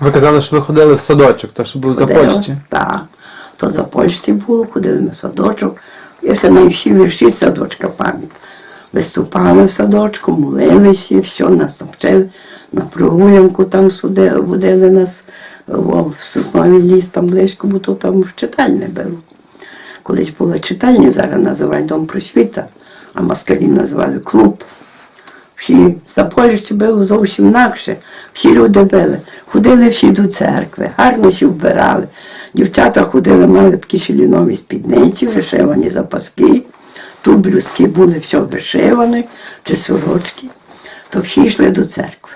Ви казали, що ви ходили в садочок, то що був за Ходила, Польщі. Так. То за Польщі було, ходили ми в садочок. Я ще на всі вірші з садочка пам'ятаю. Виступали в садочку, молилися, все нас там вчили. На прогулянку там суди- водили нас в сосновий ліс, там близько, бо то там читальне було. Колись була читальня, зараз називають Дом просвіта, а москалі називали клуб. Всі за Польщі було зовсім інакше. Всі люди били. Ходили всі до церкви, гарно всі вбирали. Дівчата ходили, мали такі шилінові спідниці, вишивані запаски. Тут блюзки були все вишивані, чи сорочки. То всі йшли до церкви.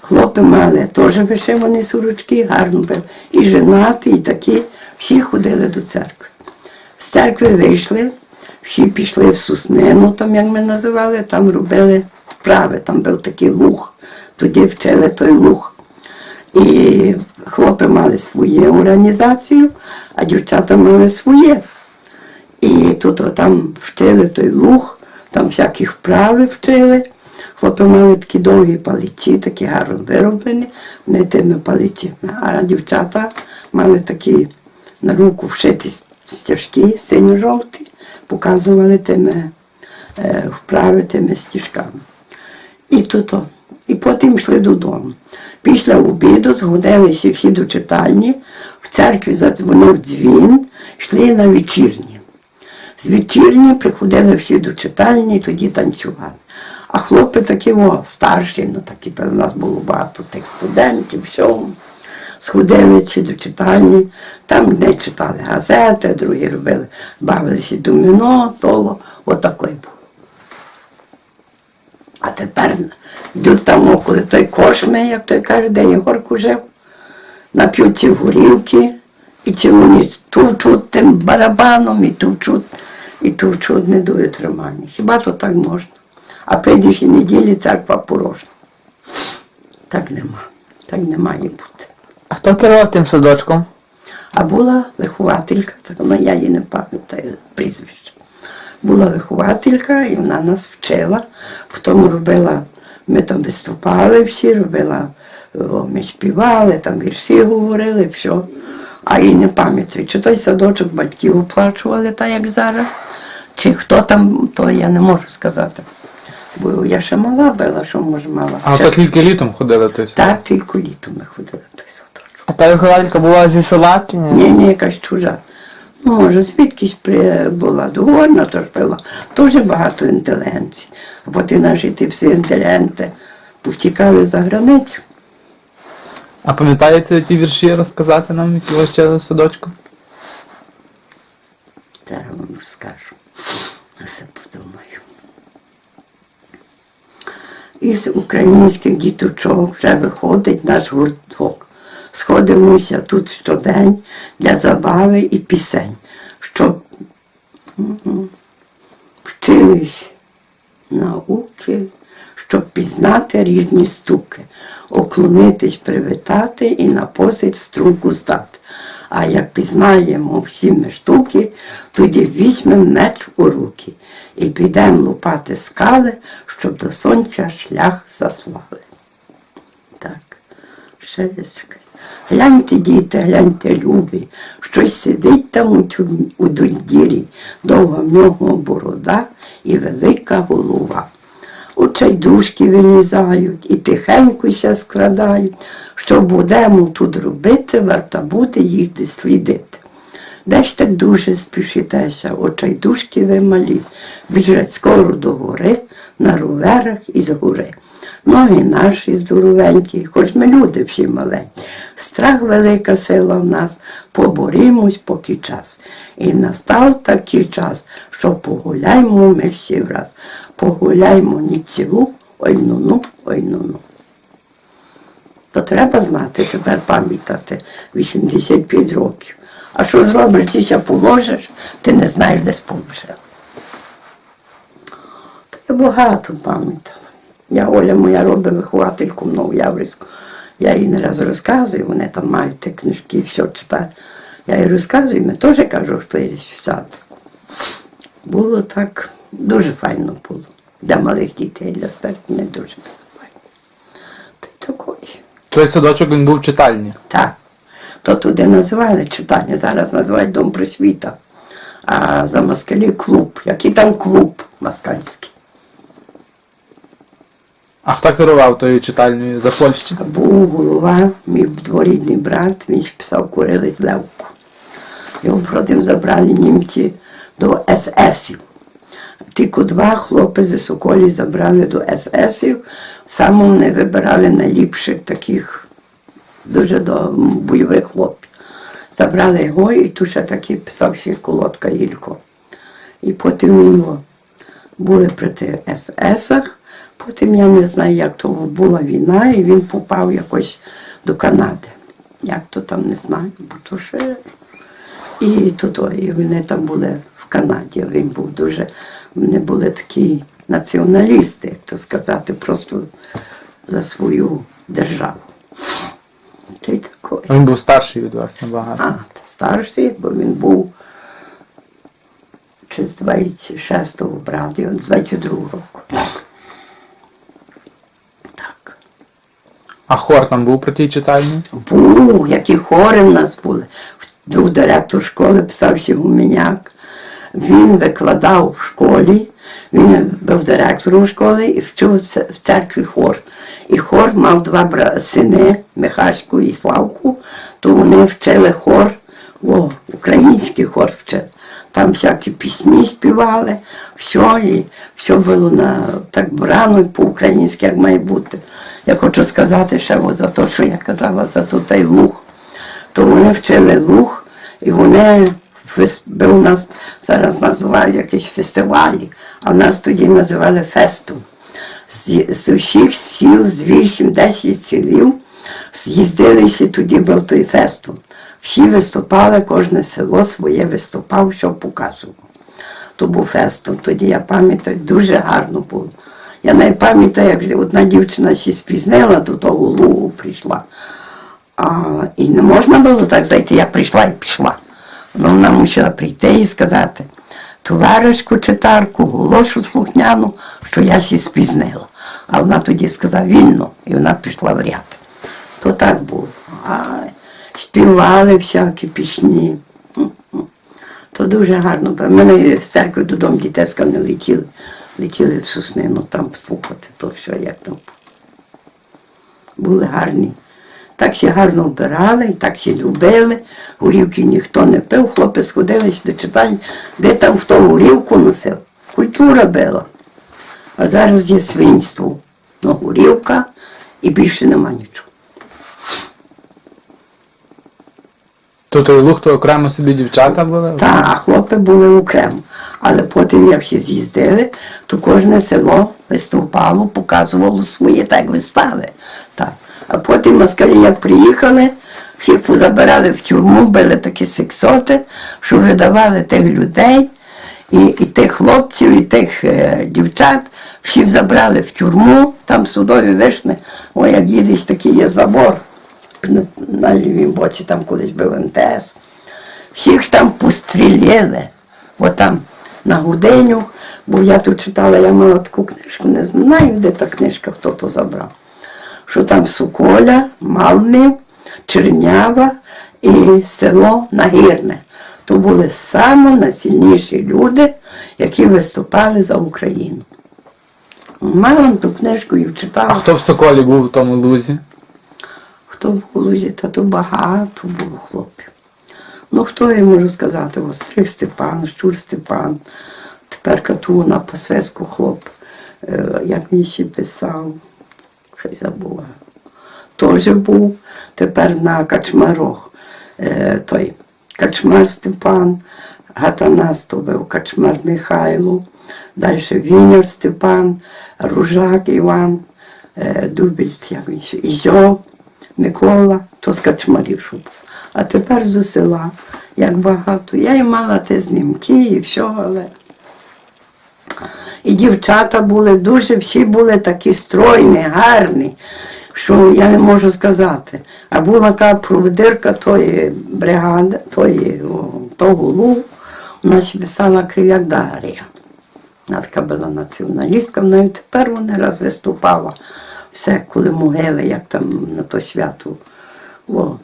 Хлопи мали теж вишивані сорочки, гарно били. І женати, і такі. Всі ходили до церкви. З церкви вийшли, всі пішли в Суснину, там, як ми називали, там робили вправи, там був такий луг. Тоді вчили той луг. І хлопці мали свою організацію, а дівчата мали своє. І тут там вчили той луг, там всякі вправи вчили. Хлопці мали такі довгі палиці, такі гарно вироблені, вони тими палицями. А дівчата мали такі на руку вшиті стяжки синьо-жовті, показували тими е, вправи тими стіжками. І тут, о. і потім йшли додому. Після обіду згодилися всі до читальні, в церкві задзвонив дзвін, йшли на вечірні. З вечірні приходили всі до читальні, тоді танцювали. А хлопці такі о, старші, ну такі у нас було багато тих студентів, всьому. Сходили чи до читальні, там де читали газети, другі робили, бавилися доміно, того, отакий був. А тепер йдуть там около той кошми, як той каже, де Єгорку жив, нап'ють ці горілки, і цілу ніч товчуть тим барабаном, і товчуть, і товчуть не до витримання. Хіба то так можна? А прийдеш і неділі церква порожня. Так нема. Так не має бути. А хто керував тим садочком? А була вихователька, так, ну, я її не пам'ятаю прізвище. Була вихователька, і вона нас вчила. Потім робила, ми там виступали всі, робила, ми співали, там вірші говорили, все. А і не пам'ятаю, чи той садочок батьків оплачували, так як зараз, чи хто там, то я не можу сказати. Бо я ще мала була, що може мала. А Ще- то тільки літом ходили той садочок? Так, тільки літом ми ходили в той садочок. А та вихователька була зі села ні? Ні, ні, якась чужа. Ну, може, звідкись при... була догорна, то ж була дуже багато інтелігенції. А потім наші ті всі інтелігенти повтікали за границю. А пам'ятаєте ті вірші розказати нам, які ви вчили в садочку? Зараз вам розкажу. Я все подумаю. Із українських діточок вже виходить наш гурток. Сходимося тут щодень для забави і пісень, щоб вчились науки, щоб пізнати різні стуки, оклонитись, привітати і на посить струнку здати. А як пізнаємо всі ми штуки, тоді візьмемо меч у руки і підемо лупати скали, щоб до сонця шлях заслали. Так, ще. Гляньте, діти, гляньте, любі, щось сидить там у, у дундірі, довга в нього борода і велика голова. Очайдушки вилізають і тихенькося скрадають, що будемо тут робити, варта буде їх десь слідити. Десь так дуже спішитеся, очайдушки ви малі, біжать скоро до гори, на роверах із гори. Ноги наші здоровенькі, хоч ми люди всі маленькі. Страх велика сила в нас, поборімось поки час. І настав такий час, що погуляймо ми всі враз. Погуляймо ні цілу, ой ну-ну, ой ну-ну. То треба знати, тепер пам'ятати 85 років. А що зробиш, тися положиш, ти не знаєш, де положив. Та багато пам'ятала. Я Оля моя робить виховательку в Новояврську. Я їй не раз розказую, вони там мають ті книжки, все читають. Я їй розказую, ми теж кажу, що є читати. Було так, дуже файно було. Для малих дітей, для старих не дуже було файно. Та й такої. Той садочок він був в читальні. Так. То туди називали читання, зараз називають Дом просвіта. А за москалі клуб. Який там клуб москальський? А хто керував тою читальнею за Польщі? Був голова, мій дворідний брат, він писав курились Левку. Його потім забрали німці до ССів. Тільки два хлопці з Соколі забрали до ССів. Саме вони вибирали найліпших таких дуже бойових хлопців. Забрали його і тут ще такий писав ще колодка Ілько. І потім він о, були проти ССах. Потім я не знаю, як то була війна, і він попав якось до Канади. Як то там не знаю, бо то ще. І то, то і вони там були в Канаді. Він був дуже, вони були такі націоналісти, як то сказати, просто за свою державу. Він був старший від вас набагато. А, та старший, бо він був чи з 26-го брат, і з 22-го року. А хор там був при тій читальні? Був, які хори в нас були. Був директор школи, писався Гуменяк. Він викладав в школі, він був директором школи і вчив в церкві хор. І хор мав два сини, Михашку і Славку, то вони вчили хор, о, український хор вчили. Там всякі пісні співали, все, і все було на так брано по-українськи, як має бути. Я хочу сказати ще за те, що я казала, за той луг то вони вчили луг, і вони був у нас зараз називають якісь фестивалі, а в нас тоді називали фесту. З, з усіх сіл, з 8-10 сілів, з'їздилися тоді був той фесту. Всі виступали, кожне село своє виступав, що показував. То був фестом. Тоді я пам'ятаю, дуже гарно було. Я навіть пам'ятаю, як одна дівчина ще спізнила до того лугу прийшла. А, і не можна було так зайти, я прийшла і пішла. Ну, вона мусила прийти і сказати, товаришку читарку, голошу слухняну, що я ще спізнила. А вона тоді сказала вільно, і вона пішла в ряд. То так було. А, співали всякі пісні. То дуже гарно. У мене з церкви додому дітеска не летіли. Летіли в Соснину там слухати, то все як там. Були гарні. Так ще гарно вбирали, так ще любили. Горівки ніхто не пив, хлопець ходили до читання, де там хто горівку носив. Культура була. А зараз є свинство. Ну, горівка і більше нема нічого. То той луг, то окремо собі дівчата були? Та, а хлопці були окремо. Але потім, як всі з'їздили, то кожне село виступало, показувало свої так вистави. Так. А потім москалі, як приїхали, всіх позабирали в тюрму, били такі сексоти, що видавали тих людей, і, і тих хлопців, і тих е, дівчат, всіх забрали в тюрму, там судові вишни, ой, як їдеш, такий є забор на, лівій боці, там колись був МТС. Всіх там постріляли, от там на Гуденю, бо я тут читала, я мала таку книжку, не знаю, де та книжка, хто то забрав. Що там Соколя, Малмів, Чернява і село Нагірне. То були саме найсильніші люди, які виступали за Україну. Мала ту книжку і вчитала. А хто в Соколі був в тому лузі? Хто в Лузі, та то багато було хлопців. Ну, хто я можу сказати? Острих Степан, Щур Степан, тепер Катуна, по хлоп, Е, як він ще писав, щось забула. Теж був тепер на Качмарох. Е, той Качмар Степан, Гатанас то був Качмар Михайло, далі Віняр Степан, Ружак Іван, е, Дубільць, як він ще, Ізьо, Микола, то з Качмарів був. А тепер з села, як багато. Я і мала те знімки і все, але. І дівчата були дуже, всі були такі стройні, гарні, що я не можу сказати. А була така проведирка тої бригади, тої, того лу, у нас писала Крив'як Дар'я. Вона така була націоналістка, вона і тепер вона раз виступала все, коли могили, як там на то свято. О,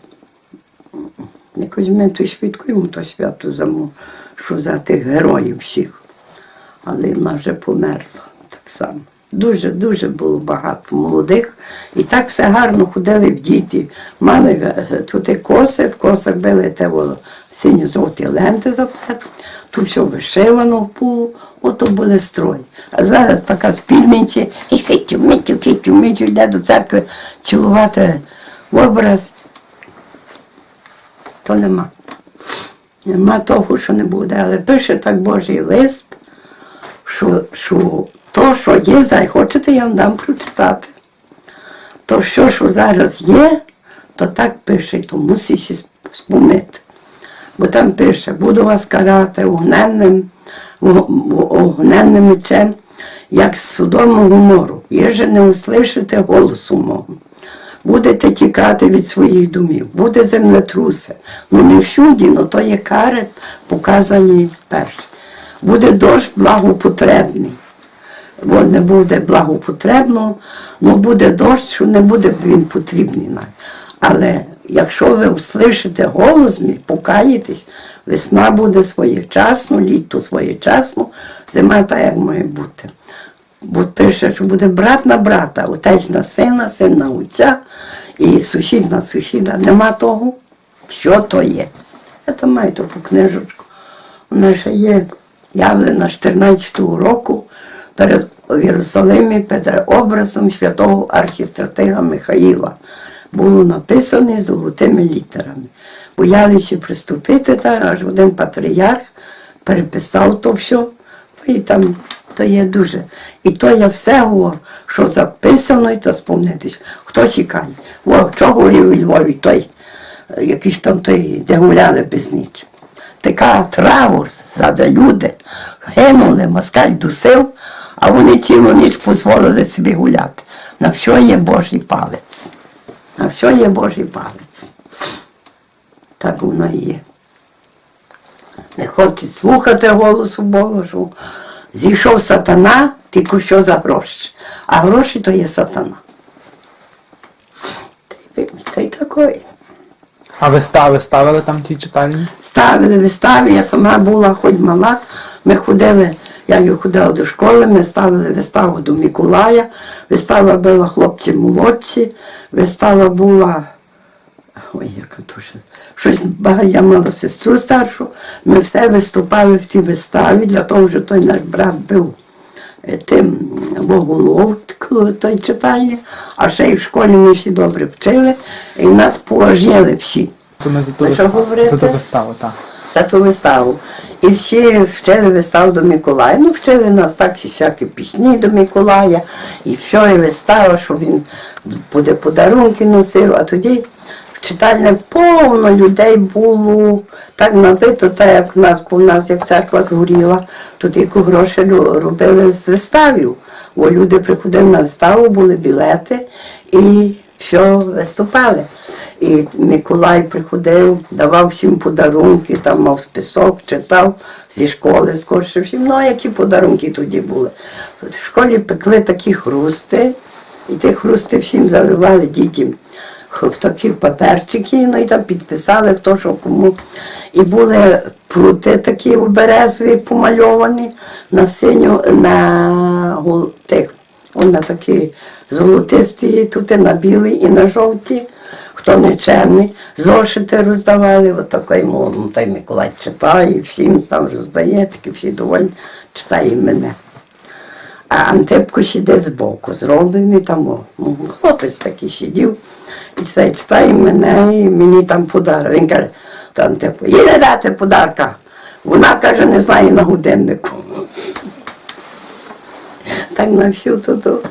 якось ми то святкуємо то свято за, що за тих героїв всіх. Але вона вже померла так само. Дуже, дуже було багато молодих. І так все гарно ходили в діти. Мали е, тут і коси, в косах били те сині золоті ленти заплетені, тут все вишивано в пулу, ото були строй. А зараз така спільниці, і хитю, митю, хитю, митю, йде до церкви цілувати образ. То нема. Нема того, що не буде. Але пише так Божий лист, що, що то, що є, зай хочете, я вам дам прочитати. То що, що зараз є, то так пише, то мусиш і спомнити. Бо там пише, буду вас карати огненним, огненним мечем, як з судом гумору, єже не услишите голосу мого. Будете тікати від своїх домів, буде землетруси. Ну не всюди, але то є кари, показані перші. Буде дощ благопотребний. Бо не буде благопотребного, але буде дощ, що не буде він потрібний. Але якщо ви услышите голос мій, покаєтесь, весна буде своєчасно, літо своєчасно, зима так, як має бути. Бо пише, що буде брат на брата, отець на сина, син на отця і сусід на сусіда. Нема того, що то є. Я там маю таку книжечку. Вона ще є явлена 14-го року перед в Єрусалимі перед образом святого архістратига Михаїла. Було написане золотими літерами. Боялися приступити, та аж один патріарх переписав то все. І там то є дуже. І то я все говорю, що записано, і то сповнитись. Хто чекає? О, що говорив у Львові той, якийсь там той, де гуляли без ніч. Така траур, зада люди, гинули, москаль дусив, а вони цілу ніч дозволили собі гуляти. На все є Божий палець. На все є Божий палець. Так воно і є. Не хочуть слухати голосу Божого. Зійшов сатана, тільки що за гроші. А гроші то є сатана. Та й- Та такої. А вистави ставили там ті читальні? Ставили вистави, я сама була, хоч мала. Ми ходили, я ходила до школи, ми ставили виставу до Миколая, вистава була хлопці молодші, вистава була. Ой, яка дуже. Щось я мала сестру старшу, ми все виступали в тій виставі, для того, що той наш брат був е, тим боголов той читальні, а ще й в школі ми всі добре вчили, і нас поважали всі. То ми? За ту виставу, так. За ту виставу. І всі вчили виставу до Миколая. Ну, вчили нас так і всякі пісні до Миколая, і все, і вистава, що він буде подарунки носив. А тоді в читальне повно людей було так набито, так як в нас, бо в нас як церква згоріла, тут яку гроші робили з виставів. Бо люди приходили на виставу, були білети і все виступали. І Миколай приходив, давав всім подарунки, там мав список, читав зі школи скорше всім. Ну, а які подарунки тоді були. В школі пекли такі хрусти, і ті хрусти всім заливали дітям в такі паперчики, ну і там підписали хто що кому. І були прути такі березові помальовані на синю, на тих, он на такі золотисті, тут і на білий, і на жовті. Хто не чемний, зошити роздавали, от такий ну, той Миколай читає, всім там роздає, такі всі доволі читає мене. А Антипко сидить збоку, зроблений там о, хлопець такий сидів, і все читає мене, і мені там подарок. Він каже, то Антипко, їй не дати подарка. Вона каже, не знає на годиннику. Так на всю то,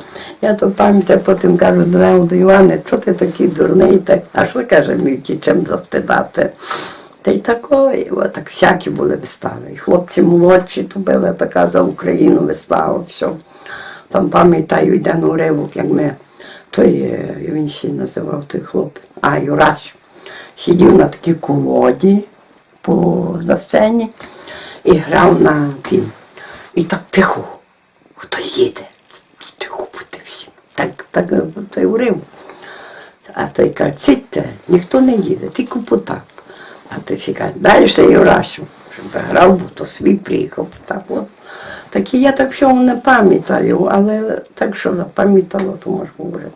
я то пам'ятаю, потім кажу до нього, до Іване, що ти такий дурний? Так, а що каже, мій чим завстидати? Та й такої, так всякі були вистави. І хлопці молодші, то була така за Україну вистава, все. Там пам'ятаю, йде на уривок, як ми, той, е, він ще називав той хлопець, а Юраш, сидів на такій колоді по, на сцені і грав на тім. І так тихо, хто їде, Ти купити всім. Так так той урив. А той каже, цитьте, ніхто не їде, ти купота. А той ще каже, далі ще Юрасю, щоб грав, бо то свій приїхав Так, От. Так і я так всього не пам'ятаю, але так що запам'ятала, то можу говорити.